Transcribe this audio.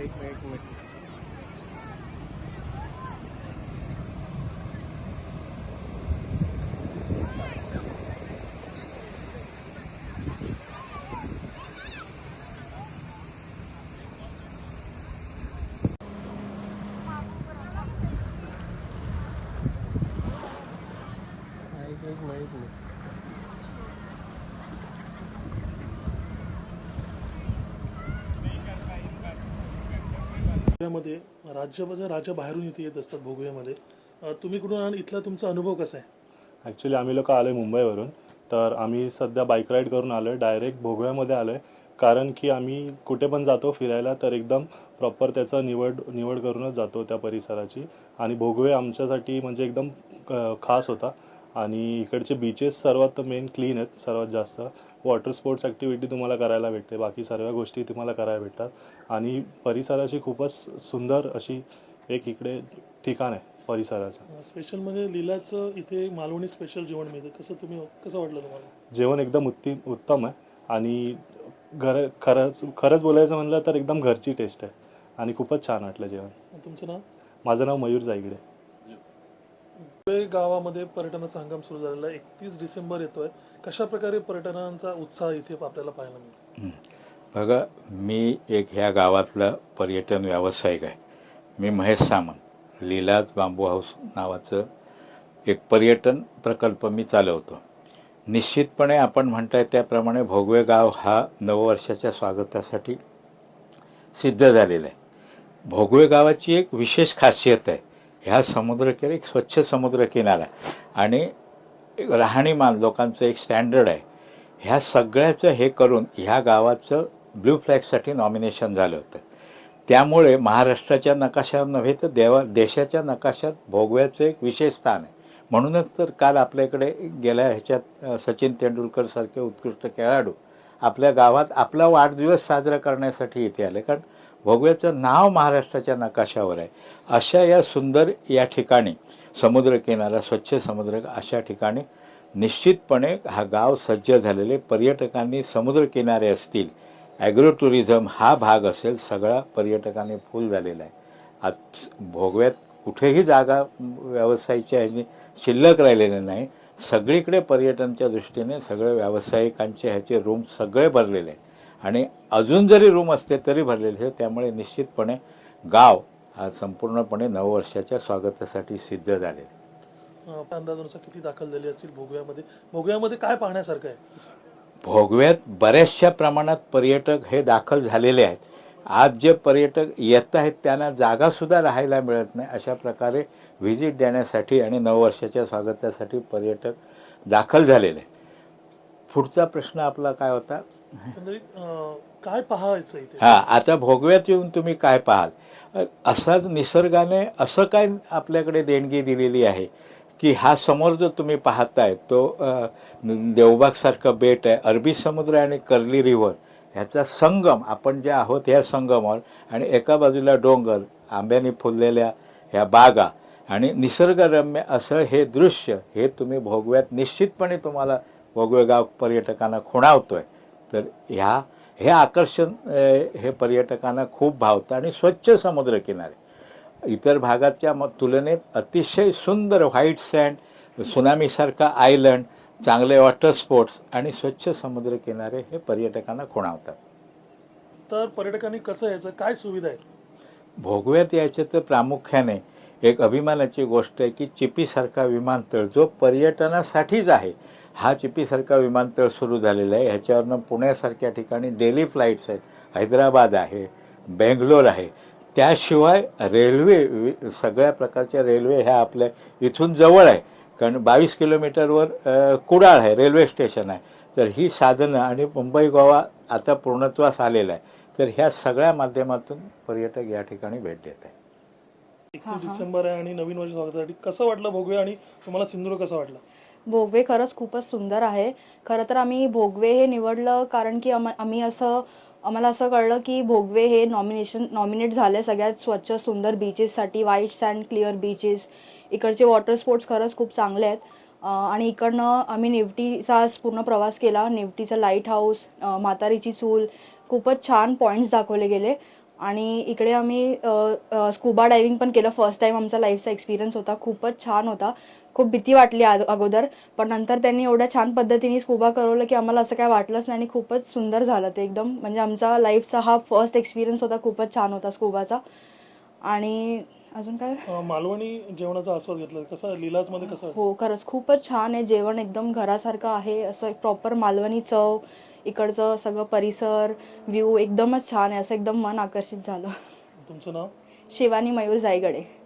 take my coat. Thank you. भोगव्यामध्ये राज्यामध्ये राजा बाहेरून इथे येत असतात भोगव्यामध्ये तुम्ही कुठून आणि इथला तुमचा अनुभव कसा आहे? ॲक्च्युली आम्ही लोक आलो आहे मुंबईवरून. तर आम्ही सध्या बाईक राईड करून आलो आहे डायरेक्ट भोगव्यामध्ये आलो आहे कारण की आम्ही कुठे पण जातो फिरायला तर एकदम प्रॉपर त्याचा निवड निवड करूनच जातो त्या परिसराची. आणि भोगवे आमच्यासाठी म्हणजे एकदम खास होता. आणि इकडचे बीचेस सर्वात मेन क्लीन आहेत सर्वात जास्त. वॉटर स्पोर्ट्स ॲक्टिव्हिटी तुम्हाला करायला भेटते बाकी सर्व गोष्टी तुम्हाला करायला भेटतात. आणि परिसराची खूपच सुंदर अशी एक इकडे ठिकाण आहे परिसराचं. स्पेशल म्हणजे लिलाचं इथे मालवणी स्पेशल जेवण मिळतं. कसं तुम्ही कसं वाटलं तुम्हाला? जेवण एकदम उत्ती उत्तम आहे. आणि घर खरंच खरंच बोलायचं म्हणलं तर एकदम घरची टेस्ट आहे. आणि खूपच छान वाटलं जेवण. तुमचं नाव? माझं नाव मयूर जायगडे. धुळे गावामध्ये पर्यटनाचा हंगाम सुरू झालेला आहे. एकतीस डिसेंबर येतोय. कशा प्रकारे पर्यटनांचा उत्साह इथे आपल्याला पाहायला मिळतो? बघा मी एक ह्या गावातला पर्यटन व्यावसायिक आहे. मी महेश सामंत लीलाज बांबू हाऊस नावाचं एक पर्यटन प्रकल्प मी चालवतो. निश्चितपणे आपण म्हणताय त्याप्रमाणे भोगवे गाव हा नववर्षाच्या स्वागतासाठी सिद्ध झालेला आहे. भोगवे गावाची एक विशेष खासियत आहे. ह्या समुद्रकिनारे एक स्वच्छ समुद्रकिनारा. आणि राहणीमान लोकांचं एक स्टँडर्ड आहे. ह्या सगळ्याचं हे करून ह्या गावाचं ब्ल्यू फ्लॅगसाठी नॉमिनेशन झालं होतं. त्यामुळे महाराष्ट्राच्या नकाशा नव्हे तर देवा देशाच्या नकाशात भोगव्याचं एक विशेष स्थान आहे. म्हणूनच तर काल आपल्याकडे गेल्या ह्याच्यात सचिन तेंडुलकर सारखे उत्कृष्ट खेळाडू आपल्या गावात आपला वाढदिवस साजरा करण्यासाठी इथे आले. कारण भोगव्याचं नाव महाराष्ट्राच्या नकाशावर आहे. अशा या सुंदर या ठिकाणी समुद्रकिनारा स्वच्छ समुद्र अशा ठिकाणी निश्चितपणे हा गाव सज्ज झालेले पर्यटकांनी समुद्रकिनारे असतील. ॲग्रो टुरिझम हा भाग असेल सगळा पर्यटकांनी फुल झालेला आहे. आज भोगव्यात कुठेही जागा व्यवसायाच्या ह्याने शिल्लक राहिलेले नाही. सगळीकडे पर्यटनच्या दृष्टीने सगळे व्यावसायिकांचे ह्याचे रूम सगळे भरलेले आहे आणि अजून जरी रूम असते तरी भरलेले आहे त्यामुळे निश्चितपणे गाव हा संपूर्णपणे नववर्षाच्या स्वागतासाठी सिद्ध आपल्या अंदाजानुसार किती दाखल झाली असतील भोगव्यामध्ये? भोगव्यामध्ये काय पाहण्यासारखं आहे? भोगव्यात बऱ्याचशा प्रमाणात पर्यटक हे दाखल झालेले आहेत. आज जे पर्यटक येत आहेत त्यांना जागासुद्धा राहायला मिळत नाही. अशा प्रकारे व्हिजिट देण्यासाठी आणि नववर्षाच्या स्वागतासाठी पर्यटक दाखल झालेले आहेत. पुढचा प्रश्न आपला काय होता? म्हणजे, काय पाहायचं हा आता भोगव्यात येऊन तुम्ही काय पाहाल? असा निसर्गाने असं काय आपल्याकडे देणगी दिलेली आहे की हा समोर जो तुम्ही पाहताय तो देवबागसारखा देवबागसारखं बेट आहे अरबी समुद्र आणि कर्ली रिव्हर ह्याचा संगम आपण जे आहोत ह्या संगमावर आणि एका बाजूला डोंगर आंब्याने फुललेल्या ह्या बागा आणि निसर्गरम्य असं हे दृश्य हे तुम्ही भोगव्यात निश्चितपणे तुम्हाला भोगवे गाव पर्यटकांना खुणावतोय. तर ह्या हे आकर्षण हे पर्यटकांना खूप भावतं आणि स्वच्छ समुद्रकिनारे इतर भागाच्या म- तुलनेत अतिशय सुंदर व्हाईट सँड सुनामीसारखा आयलंड चांगले वॉटर स्पोर्ट्स आणि स्वच्छ समुद्रकिनारे हे पर्यटकांना खुणावतात. तर पर्यटकांनी कसं यायचं काय सुविधा आहे भोगव्यात यायचे तर प्रामुख्याने एक अभिमानाची गोष्ट आहे की चिपीसारखा विमानतळ जो पर्यटनासाठीच आहे हा चिपीसारखा विमानतळ सुरू झालेला आहे. ह्याच्यावरनं पुण्यासारख्या ठिकाणी डेली फ्लाईट्स आहेत. हैदराबाद आहे बेंगलोर आहे. त्याशिवाय रेल्वे सगळ्या प्रकारच्या रेल्वे ह्या आपल्या इथून जवळ आहे. कारण बावीस किलोमीटरवर कुडाळ आहे रेल्वे स्टेशन आहे. तर ही साधनं आणि मुंबई गोवा आता पूर्णत्वास आलेलं आहे. तर ह्या सगळ्या माध्यमातून पर्यटक या ठिकाणी भेट देत आहे एकतीस डिसेंबर आहे आणि नवीन वर्ष स्वागतासाठी कसं वाटलं भोगवे आणि तुम्हाला सिंधुदुर्ग कसं वाटलं? भोगवे खरंच खूपच सुंदर आहे. खरं तर आम्ही भोगवे हे निवडलं कारण की आम- आम्ही असं आम्हाला असं कळलं की भोगवे हे नॉमिनेशन नॉमिनेट झाले सगळ्यात स्वच्छ सुंदर बीचेससाठी व्हाईट सँड क्लिअर बीचेस इकडचे वॉटर स्पोर्ट्स खरंच खूप चांगले आहेत. आणि इकडनं आम्ही निवटीचा आज पूर्ण प्रवास केला. निवटीचं लाइट हाऊस म्हातारीची चूल खूपच छान पॉईंट्स दाखवले गेले. आणि इकडे आम्ही स्कुबा डायव्हिंग पण केलं फर्स्ट टाइम आमचा लाईफचा एक्सपिरियन्स होता. खूपच छान होता. खूप भीती वाटली अगोदर. पण नंतर त्यांनी एवढ्या छान पद्धतीने स्कुबा करवलं की आम्हाला असं काय वाटलंच नाही आणि खूपच सुंदर झालं ते एकदम. म्हणजे आमचा लाईफचा हा फर्स्ट एक्सपिरियन्स होता. खूपच छान होता स्कुबाचा आणि अजून काय? मालवणी जेवणाचा आस्वाद घेतला. कसा लिलाजमध्ये कसं? हो खरंच खूपच छान आहे. जेवण एकदम घरासारखं आहे. असं प्रॉपर मालवणी चव इकडचं सगळं परिसर व्ह्यू एकदमच छान आहे असं एकदम मन आकर्षित झालं. तुमचं नाव? शिवानी मयूर जायगडे.